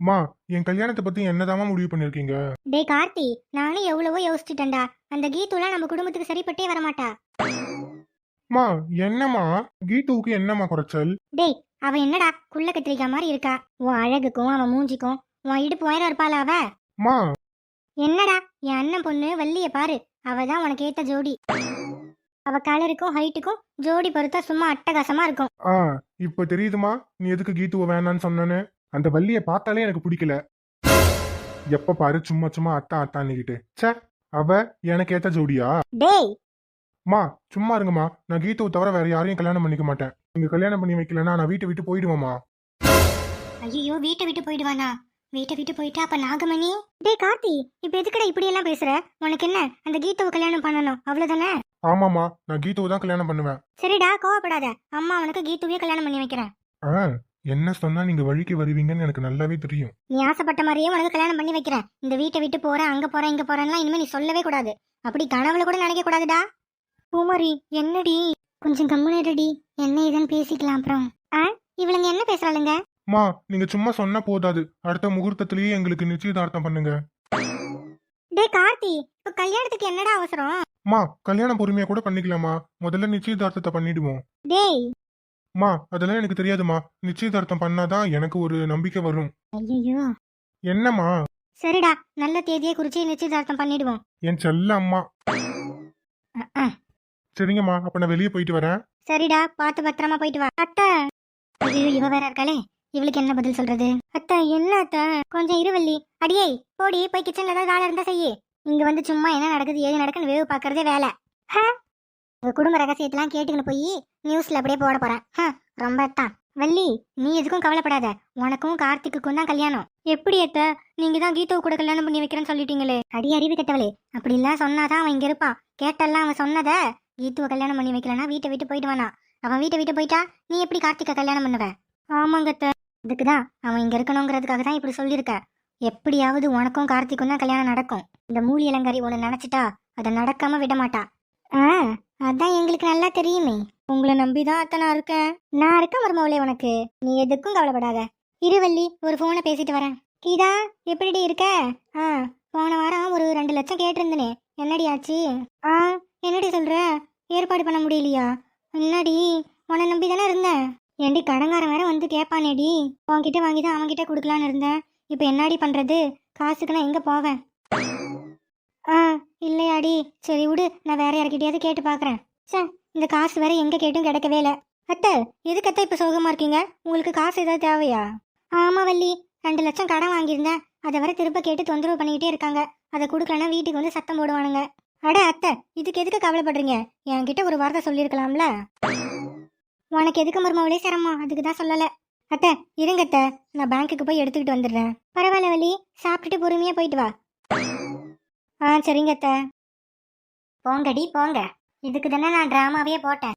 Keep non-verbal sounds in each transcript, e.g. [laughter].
மா என் கல்யாணத்தை பத்தி என்னதாம்மா முடிவு பண்ணிருக்கீங்க? டேய் கார்த்தி நானும் எவ்வளவோ யோசிச்சுட்டேன்டா. அந்த கீத்துலாம் நம்ம குடும்பத்துக்கு சரிப்பட்டே வரமாட்டா. மா என்னம்மா? கீதுவுக்கு என்னம்மா குறைச்சல்? டேய் அவ என்னடா குள்ள கத்திரிக்கா மாதிரி இருக்கா? உன் அழகுக்கும் அவன் மூஞ்சிக்கும் உன் இடுப்பு உயரம் இருப்பாளா அவ? மா. என்னடா என் அண்ணன் பொண்ணு வள்ளிய பாரு. அவ தான் உனக்கு ஏத்த ஜோடி. அவ கலருக்கும் ஹைட்டுக்கும் ஜோடி பொறுத்தா சும்மா அட்டகாசமா இருக்கும். ஆ இப்ப தெரியுதுமா நீ எதுக்கு கீதுவை வேணான்னு சொன்னேன்னு? அந்த வள்ளிய பார்த்தாலே எனக்கு பிடிக்கல. எப்ப பாரு சும்மா சும்மா அத்தா அத்தான்னுகிட்டு. ச்சே அவ எனக்கு ஏத்த ஜோடியா? டேய்! மா சும்மா இருங்கம்மா. நான் கீதுவை தவிர வேற யாரையும் கல்யாணம் பண்ணிக்க மாட்டேன். நீங்க கல்யாணம் பண்ணி வைக்கலன்னா நான் வீட்டை விட்டு போயிடுவேம்மா. ஐயோ வீட்டை விட்டு போயிடுவானா? வீட்டை விட்டு போயிட்டா அப்ப நாகமணி? டேய் கார்த்தி இப்ப எதுக்குடா இப்படி எல்லாம் பேசுற? உனக்கு என்ன? அந்த கீதாவை கல்யாணம் பண்ணணும். அவ்வளவுதானே? ஆமாம்மா நான் கீதுவை தான் கல்யாணம் பண்ணுவேன். சரிடா கோவப்படாத. அம்மா உனக்கு கீத்துவையே கல்யாணம் பண்ணி வைக்கிறேன். என்ன சொன்னா நீங்க வழிக்கு வருவீங்கன்னு எனக்கு நல்லாவே தெரியும். நீ ஆசைப்பட்ட மாதிரியே உனக்கு கல்யாணம் பண்ணி வைக்கிறேன். இந்த வீட்டை விட்டு போறேன் அங்க போறேன் இங்க போறேன்லாம் இனிமே நீ சொல்லவே கூடாது. அப்படி கனவுல கூட நினைக்க கூடாதுடா. பூமாரி என்னடி? கொஞ்சம் கம்முனடி என்ன இதுன்னு பேசிக்கலாம் அப்புறம். ஆ? இவளுங்க என்ன பேசுறாளுங்க? மா நீங்க சும்மா சொன்னா போதாது. அடுத்த முகூர்த்தத்திலேயே எங்களுக்கு நிச்சயதார்த்தம் பண்ணுங்க. டேய் கார்த்தி இப்ப கல்யாணத்துக்கு என்னடா அவசரம்? மா கல்யாணம் பொறுமையா கூட பண்ணிக்கலாமா? முதல்ல நிச்சயதார்த்தத்தை பண்ணிடுவோம். டேய் மா அதெல்லாம் எனக்கு தெரியாதுமா. நிச்சயதார்த்தம் பண்ணாதான் எனக்கு ஒரு நம்பிக்கை வரும். ஐயோ என்னம்மா? சரிடா நல்ல தேதியை குறிச்சு நிச்சயதார்த்தம் பண்ணிடுவோம். என் செல்ல அம்மா. அஹ், அஹ். சரிங்கம்மா அப்ப நான் வெளியே போயிட்டு வரேன். சரிடா பார்த்து பத்திரமா போயிட்டு வா. அத்தை. ஐயோ இவ வேற இருக்காளே. இவளுக்கு என்ன பதில் சொல்றது? அத்தை என்ன அத்தை? கொஞ்சம் இருவல்லி அடியே போடி போய் கிச்சன்ல ஏதாவது வேலை இருந்தா செய்யி. இங்க வந்து சும்மா என்ன நடக்குது ஏது நடக்குன்னு வேவு பாக்குறதே வேலை. ஹ? உங்க குடும்ப ரகசியத்தெல்லாம் கேட்டுக்கின்னு போய் நியூஸ்ல அப்படியே போட போறேன். ஹ, ரொம்ப தான் வள்ளி நீ எதுக்கும் கவலைப்படாத. உனக்கும் கார்த்திக்குக்கும் தான் கல்யாணம். எப்படி ஏத்த நீங்க தான் கீதாவு கூட கல்யாணம் பண்ணி வைக்கிறேன்னு சொல்லிட்டீங்களே. அடி அறிவு கெட்டவளே. அப்படி எல்லாம் சொன்னாதான் அவன் இங்க இருப்பான் கேட்டெல்லாம் அவன் சொன்னத கீத்துவை கல்யாணம் பண்ணி வைக்கலனா வீட்டை விட்டு போயிடுவானா அவன் வீட்டை விட்டு போயிட்டா நீ எப்படி கார்த்திகை கல்யாணம் பண்ணுவ? ஆமாங்கத்த அதுக்குதான் அவன் இங்க இருக்கணுங்கிறதுக்காக தான் இப்படி சொல்லியிருக்க. எப்படியாவது உனக்கும் கார்த்திக்கும் தான் கல்யாணம் நடக்கும். இந்த மூலி இளங்காரி ஒன்று நினைச்சிட்டா அதை நடக்காம விட மாட்டா. ஆ அதான் எங்களுக்கு நல்லா தெரியுமே. உங்களை நம்பி தான் அத்தை நான் இருக்கேன். நான் இருக்கேன் மருமவளே உனக்கு. நீ எதுக்கும் கவலைப்படாத. இருவல்லி ஒரு ஃபோனை பேசிட்டு வரேன். கீதா எப்படிடி இருக்க? ஆ போன வாரம் ஒரு ரெண்டு லட்சம் கேட்டிருந்தனே. என்னடி ஆச்சு? ஆ என்னடி சொல்ற? ஏற்பாடு பண்ண முடியலையா? என்னடி உன்னை நம்பி தானே இருந்தேன். ஏண்டி கடங்காரன் வேற வந்து கேட்பானேடி. உன்கிட்ட வாங்கி தான் அவன்கிட்ட கொடுக்கலான்னு இருந்தேன். இப்போ என்னடி பண்றது? காசுக்கு நான் எங்க போவேன்? ஆ இல்லையாடி. சரி விடு நான் வேற யார்கிட்டயாவது கேட்டு பார்க்குறேன் சார் இந்த காசு வேற எங்க கேட்டும் கிடைக்கவே இல்லை. அத்தை எதுக்கு அத்தை இப்போ சோகமா இருக்கீங்க? உங்களுக்கு காசு ஏதாவது தேவையா? ஆமா வள்ளி ரெண்டு லட்சம் கடன் வாங்கியிருந்தேன். அதை வர திரும்ப கேட்டு தொந்தரவு பண்ணிக்கிட்டே இருக்காங்க. அதை கொடுக்கலன்னா வீட்டுக்கு வந்து சத்தம் போடுவானுங்க. அட அத்தை இதுக்கு எதுக்கு கவலைப்படுறீங்க? என்கிட்ட ஒரு வார்த்தை சொல்லியிருக்கலாம்ல? உனக்கு எதுக்கு மருமாவளே சிரமம்? அதுக்கு தான் சொல்லலை. அத்தை இருங்க அத்தை. நான் பேங்க்குக்கு போய் எடுத்துக்கிட்டு வந்துடுறேன். பரவாயில்ல வள்ளி சாப்பிட்டுட்டு பொறுமையா போயிட்டு வா. ஆ சரிங்க அத்தை. போங்கடி போங்க. இதுக்கு தானே நான் டிராமாவே போட்டேன்.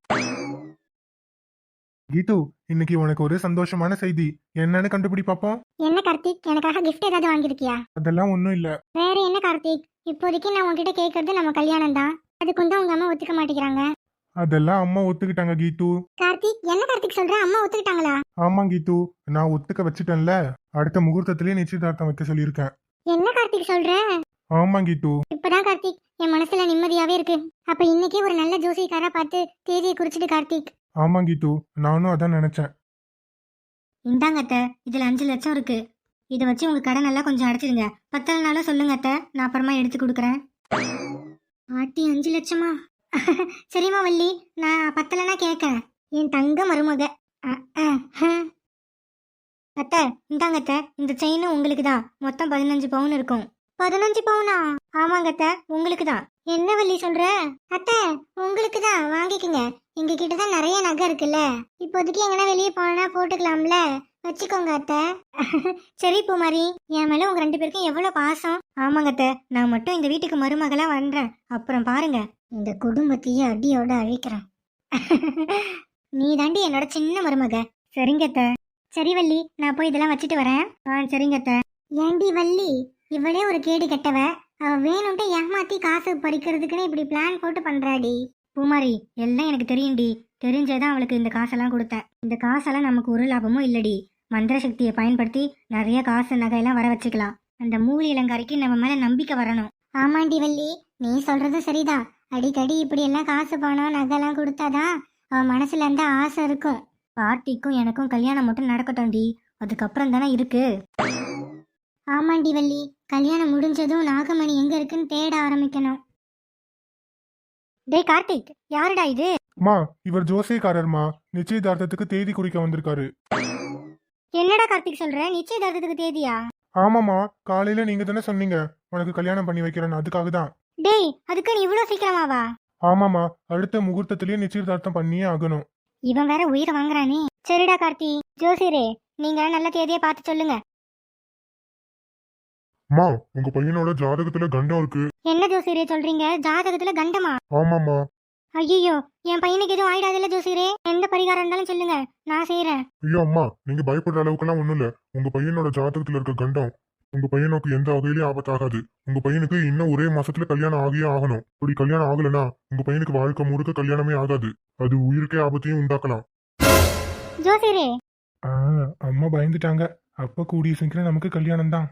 கீது இன்னைக்கு உனக்கு ஒரு சந்தோஷமான செய்தி. என்னன்னு கண்டுபிடி பாப்போம். என்ன கார்த்திக்? எனக்காக gift ஏதாவது வாங்கியிருக்கியா? அதெல்லாம் ஒன்றும் இல்ல. வேற என்ன கார்த்திக்? இப்போதைக்கு நான் உன்கிட்ட கேட்கறது நம்ம கல்யாணம் தான். அதுக்கு வந்து உங்க அம்மா ஒத்துக்க மாட்டேங்கிறாங்க? அதெல்லாம் அம்மா ஒத்துக்கிட்டாங்க கீது. கார்த்திக் என்ன கார்த்திக் சொல்ற? அம்மா ஒத்துக்கிட்டாங்களா? ஆமா கீது. நான் ஒத்துக்க வச்சுட்டேன்ல. அடுத்த முகூர்த்தத்திலேயே நிச்சயதார்த்தம் வைக்க சொல்லியிருக்கேன். என்ன கார்த்திக் சொல்ற? ஆமா கீது இப்பதான் கார்த்திக் என் மனசுல நிம்மதியாவே இருக்கு. அப்ப இன்னைக்கே ஒரு நல்ல ஜோசிக்காரா பார்த்து தேதியை குறிச்சிட்டு கார்த்திக். ஆமா கீது நானும் அதான் நினைச்சேன். இந்தாங்க அத்தை இதுல அஞ்சு லட்சம் இருக்கு. இதை வச்சு உங்க கடன் எல்லாம் கொஞ்சம் அடைச்சிடுங்க பத்தலனாலும் சொல்லுங்க அத்தை நான் அப்புறமா எடுத்து கொடுக்குறேன். ஆட்டி அஞ்சு லட்சமா? [laughs] சரிம்மா வள்ளி நான் பத்தலனா கேட்கறேன். என் தங்க மருமக. அ, அ, ஹ. அத்தை இந்தாங்க அத்தை இந்த செயினும் உங்களுக்கு தான். மொத்தம் பதினஞ்சு பவுன் இருக்கும். பதினஞ்சு பவுனா? ஆமாங்க அத்தை உங்களுக்கு தான் என்ன வள்ளி சொல்ற? அத்தை உங்களுக்கு தான் வாங்கிக்கங்க. எங்க கிட்ட தான் நிறைய நகை இருக்குல்ல. இப்போதைக்கு எங்கன்னா வெளியே போனா போட்டுக்கலாம்ல. வச்சுக்கோங்க அத்தை. [laughs] சரி பூமாரி. என் மேல உங்க ரெண்டு பேருக்கும் எவ்வளவு பாசம்? ஆமாங்க அத்தை நான் மட்டும் இந்த வீட்டுக்கு மருமகளா வந்தேன். அப்புறம் பாருங்க. இந்த குடும்பத்தையே அடியோட அழிக்கிறேன். [laughs] நீ தாண்டி என்னோட சின்ன மருமக. சரிங்க அத்தை. சரி வள்ளி. நான் போய் இதெல்லாம் வச்சுட்டு வரேன். ஆ சரிங்க அத்தை. ஏண்டி வள்ளி? இவளே ஒரு கேடு கெட்டவ. அவ வேணும்ட்டு ஏமாத்தி காசு பறிக்கிறதுக்குன்னு இப்படி பிளான் போட்டு பண்றாடி. பூமாரி எல்லாம் எனக்கு தெரியும்டி. தெரிஞ்சேதான் அவளுக்கு இந்த காசெல்லாம் கொடுத்தேன் இந்த காசெல்லாம் நமக்கு ஒரு லாபமும் இல்லடி. மந்திர சக்தியை பயன்படுத்தி நிறைய காசு நகையெல்லாம் வர வச்சுக்கலாம். அந்த மூலி இளங்காரிக்கு நம்ம மேல நம்பிக்கை வரணும். ஆமாண்டி வள்ளி நீ சொல்றது சரிதான் அடிக்கடி இப்படி எல்லாம் காசு பணம் நகைலாம் கொடுத்தாதான் அவன் மனசுல இருந்த ஆசை இருக்கும். பார்ட்டிக்கும் எனக்கும் கல்யாணம் மட்டும் நடக்கட்டும்டி. அதுக்கப்புறம் தானே இருக்கு. ஆமாண்டி வள்ளி. கல்யாணம் முடிஞ்சதும் நாகமணி எங்க இருக்குன்னு தேட ஆரம்பிக்கணும். டேய் கார்த்திக் யாருடா இது? மா இவர் ஜோசியக்காரர்மா. நிச்சயதார்த்தத்துக்கு தேதி குறிக்க வந்திருக்காரு. என்னடா கார்த்திக் சொல்ற? நிச்சயதார்த்தத்துக்கு தேதியா? ஆமாமா காலையில நீங்க தானே சொன்னீங்க. உனக்கு கல்யாணம் பண்ணி வைக்கிறேன்னு அதுக்காக தான். டேய் அதுக்கு நீ இவ்வளோ சீக்கிரமாவா ஆமாமா அடுத்த முகூர்த்தத்திலேயே நிச்சயதார்த்தம் பண்ணியே ஆகணும். இவன் வேற உயிரை வாங்குறானே. சரிடா கார்த்தி ஜோசியரே நீங்க நல்ல தேதியை பார்த்து சொல்லுங்க. மா உங்க பையனோட ஜாதகத்துல கண்டம் இருக்கு. என்ன ஜோசியரே சொல்றீங்க? ஜாதகத்துல கண்டமா? ஆமாமா ஐயோ என் பையனுக்கு எதுவும் ஆயிடாதுல்ல ஜோசியரே? எந்த பரிகாரம் இருந்தாலும் சொல்லுங்க. நான் செய்யறேன் ஐயோ அம்மா நீங்க பயப்படுற அளவுக்குலாம் ஒண்ணும் இல்ல உங்க பையனோட ஜாதகத்துல இருக்க கண்டம் உங்க பையனுக்கு எந்த வகையிலயும் ஆபத்தாகாது உங்க பையனுக்கு இன்னும் ஒரே மாசத்துல கல்யாணம் ஆகியே ஆகணும். இப்படி கல்யாணம் ஆகலைன்னா உங்க பையனுக்கு வாழ்க்கை முழுக்க கல்யாணமே ஆகாது. அது உயிருக்கே ஆபத்தையும் உண்டாக்கலாம். ஜோசியரே. அம்மா பயந்துட்டாங்க. அப்ப கூடிய சீக்கிரம் நமக்கு கல்யாணம் தான்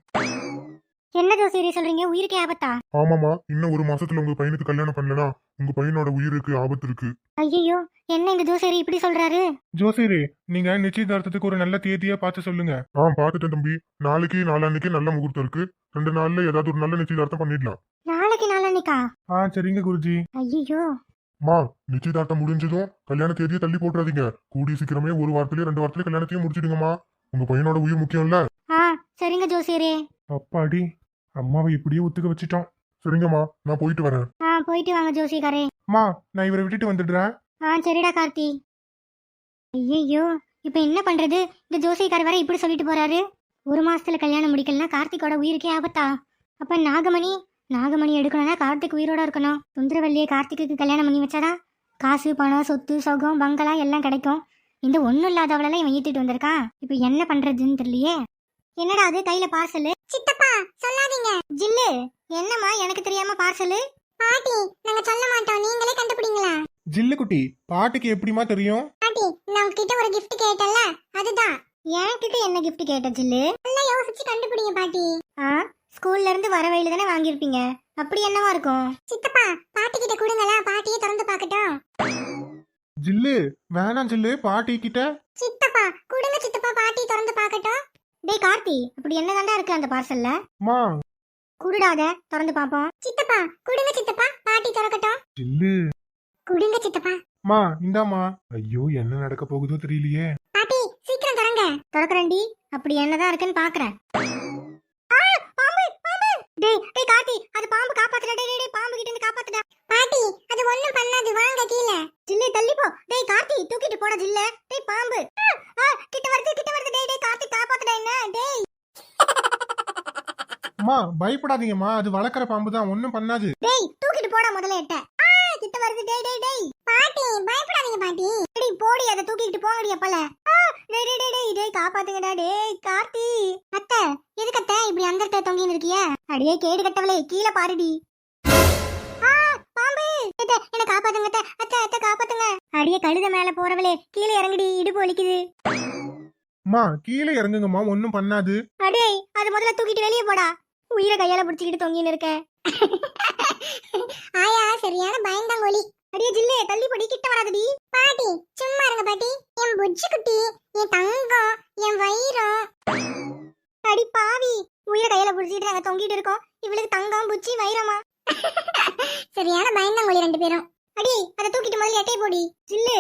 என்ன ஜோசியரே சொல்றீங்க? உயிருக்கே ஆபத்தா? ஆமாமா இன்னும் ஒரு மாசத்துல உங்க பையனுக்கு கல்யாணம் பண்ணலனா உங்க பையனோட உயிருக்கு ஆபத்து இருக்கு. ஐயோ என்ன இந்த ஜோசியரே இப்படி சொல்றாரு? ஜோசியரே நீங்க நிச்சயதார்த்தத்துக்கு ஒரு நல்ல தேதியா பார்த்து சொல்லுங்க. ஆ பாத்துட்டேன் தம்பி. நாளைக்கு நாளான்னைக்கு நல்ல முகூர்த்தம் இருக்கு. ரெண்டு நாள்ல ஏதாவது ஒரு நல்ல நிச்சயதார்த்தம் பண்ணிடலாம். நாளைக்கு நாளன்னைக்கா? ஆ சரிங்க குருஜி. ஐயோ மா நிச்சயதார்த்தம் முடிஞ்சதும் கல்யாண தேதியை தள்ளி போட்டுறாதீங்க. கூடிய சீக்கிரமே ஒரு வாரத்திலேயே ரெண்டு வாரத்திலேயே கல்யாணத்தையும் முடிச்சிடுங்கம்மா. உங்க பையனோட உயிர் முக்கியம்ல. ஆ சரிங்க ஜோசியரே. அப்பாடி அம்மாவை இப்படியே ஒத்துக்க வச்சிட்டோம் சரிங்கம்மா நான் போயிட்டு வரேன். ஆ போயிட்டு வாங்க ஜோசியக்காரே. மா நான் இவரை விட்டுட்டு வந்துடுறேன். ஆ சரிடா கார்த்தி. ஐயோ இப்போ என்ன பண்றது? இந்த ஜோசியக்கார வர இப்படி சொல்லிட்டு போறாரு. ஒரு மாசத்துல கல்யாணம் முடிக்கலனா கார்த்திகோட உயிருக்கே ஆபத்தா. அப்ப நாகமணி நாகமணி எடுக்கணும்னா கார்த்திக் உயிரோட இருக்கணும். சுந்தரவல்லியை கார்த்திக்கு கல்யாணம் பண்ணி வச்சாதான் காசு பணம் சொத்து சொகம் பங்களா எல்லாம் கிடைக்கும். இந்த ஒண்ணும் இல்லாதவளெல்லாம் இவன் ஈத்திட்டு வந்திருக்கான். இப்போ என்ன பண்றதுன்னு தெரியலையே. என்னடா அது? கையில பார்சல். சித்தப்பா சொல்லாதீங்க. ஜில்லு என்னம்மா எனக்கு தெரியாம பார்சல்? பாட்டி நாங்க சொல்ல மாட்டோம். நீங்களே கண்டுபிடிங்களா? ஜில்லுக்குட்டி பாட்டுக்கு எப்படிமா தெரியும்? பாட்டி நான் உங்ககிட்ட ஒரு gift கேட்டல அதுதான். என்கிட்ட என்ன gift கேட்ட ஜில்லு? நல்லா யோசிச்சு கண்டுபிடிங்க பாட்டி. ஆ ஸ்கூல்ல இருந்து வர வழியில தானே வாங்கியிருப்பீங்க. அப்படி என்னவா இருக்கும்? சித்தப்பா பாட்டி கிட்ட கொடுங்களா? பாட்டியே திறந்து பார்க்கட்டும். ஜில்லு வேணாம் ஜில்லு பாட்டி கிட்ட சித்தப்பா கொடுங்க சித்தப்பா பாட்டி திறந்து பார்க்கட்டும். டேய் கார்த்தி அப்படி என்னதாண்டா இருக்கு அந்த பார்சல்ல மா குடுடாத திறந்து பாப்போம் சித்தப்பா கொடுங்க சித்தப்பா பாட்டி திறக்கட்டும் ஜில்லு குடுங்க சித்தப்பா மா இந்தாம்மா ஐயோ என்ன நடக்க போகுதோ தெரியலையே பாட்டி சீக்கிரம் திறங்க திறக்கறேன்டி அப்படி என்னதான் இருக்குன்னு பாக்குறேன் ஆ, பாம்பு, பாம்பு. டேய், டேய் கார்த்தி, அது பாம்பு காப்பாத்துடா, டேய், டேய், டேய், பாம்பு கிட்ட இருந்து காப்பாத்துடா. பாட்டி, அது ஒண்ணும் பண்ணாது, வாங்க கீழ. ஜில்லு, தள்ளி போ. டேய், கார்த்தி, தூக்கிட்டு போடா, ஜில்ல. டேய், பாம்பு. ஆ, ஆ, கிட்ட வருது, கிட்ட வருது. டேய், டேய், கார்த்தி, காப்பாத்துடா என்ன? அம்மா பயப்படாதீங்கம்மா அது வளர்க்குற பாம்பு தான் ஒன்றும் பண்ணாது டேய், தூக்கிட்டு போடா முதல்ல எட்ட. ஆ, கிட்ட வருது, டேய், டேய், டேய். பாட்டி, பயப்படாதீங்க, பாட்டி. டேய், போடி, அதை தூக்கிட்டு போங்கடி, அப்பல. ஆ, டேய், டேய், டேய், டேய், டேய், காப்பாத்துங்கடா, டேய், கார்த்தி. அத்தை, எதுக்கு அத்தை இப்படி அந்த இடத்துல தொங்கின்னு இருக்கிய? அடியே கேடு கட்டவளே, கீழே பாருடி. ஆ, பாம்பு. அத்தை, என்னை காப்பாத்துங்க, அத்தை, அத்தை, அத்தை, காப்பாத்துங்க. அடியே கழுத மேல போறவளே கீழே இறங்குடி இடுப்பு வலிக்குது அம்மா கீழே இறங்குங்கம்மா ஒன்றும் பண்ணாது அடே அது முதல்ல தூக்கிட்டு வெளியே போடா உயிரை கையால பிடிச்சிக்கிட்டு தொங்கின்னு இருக்க. [laughs] ஆயா சரியான பயந்தாங்கோலி அடியே ஜில்லே தள்ளி படி கிட்ட வராதடி. பாட்டி சும்மா இருங்க பாட்டி. என் புஜ்ஜி குட்டி என் தங்கம் என் வைரம். அடி பாவி உயிரை கையில பிடிச்சிட்டு நாங்க தொங்கிட்டு இருக்கோம். இவளுக்கு தங்கம் புச்சி வைரமா? [laughs] சரியான பயந்தாங்கோலி ரெண்டு பேரும். அடி அதை தூக்கிட்டு முதல்ல எட்டை போடி. ஜில்லு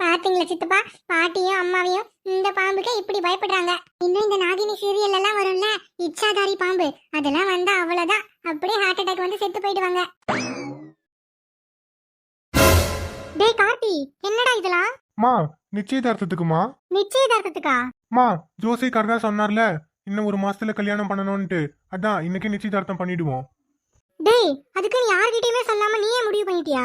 பாத்தீங்களா சித்தப்பா? பாட்டியும் அம்மாவையும் இந்த பாம்புக்கு இப்படி பயப்படுறாங்க. இன்னும் இந்த நாகினி சீரியல் எல்லாம் வரும்ல? இச்சாதாரி பாம்பு. அதெல்லாம் வந்தா அவ்வளவுதான். அப்படியே ஹார்ட் அட்டாக் வந்து செத்து போயிடுவாங்க. டேய் கார்த்தி என்னடா இதெல்லாம் மா நிச்சயதார்த்தத்துக்குமா? நிச்சயதார்த்தத்துக்கா? மா ஜோசிக்கார் தான் சொன்னார்ல இன்னும் ஒரு மாசத்துல கல்யாணம் பண்ணணும்ட்டு அதான் இன்னைக்கு நிச்சயதார்த்தம் பண்ணிடுவோம். டேய் அதுக்கு நீ யார்கிட்டயுமே சொல்லாம நீயே முடிவு பண்ணிட்டியா?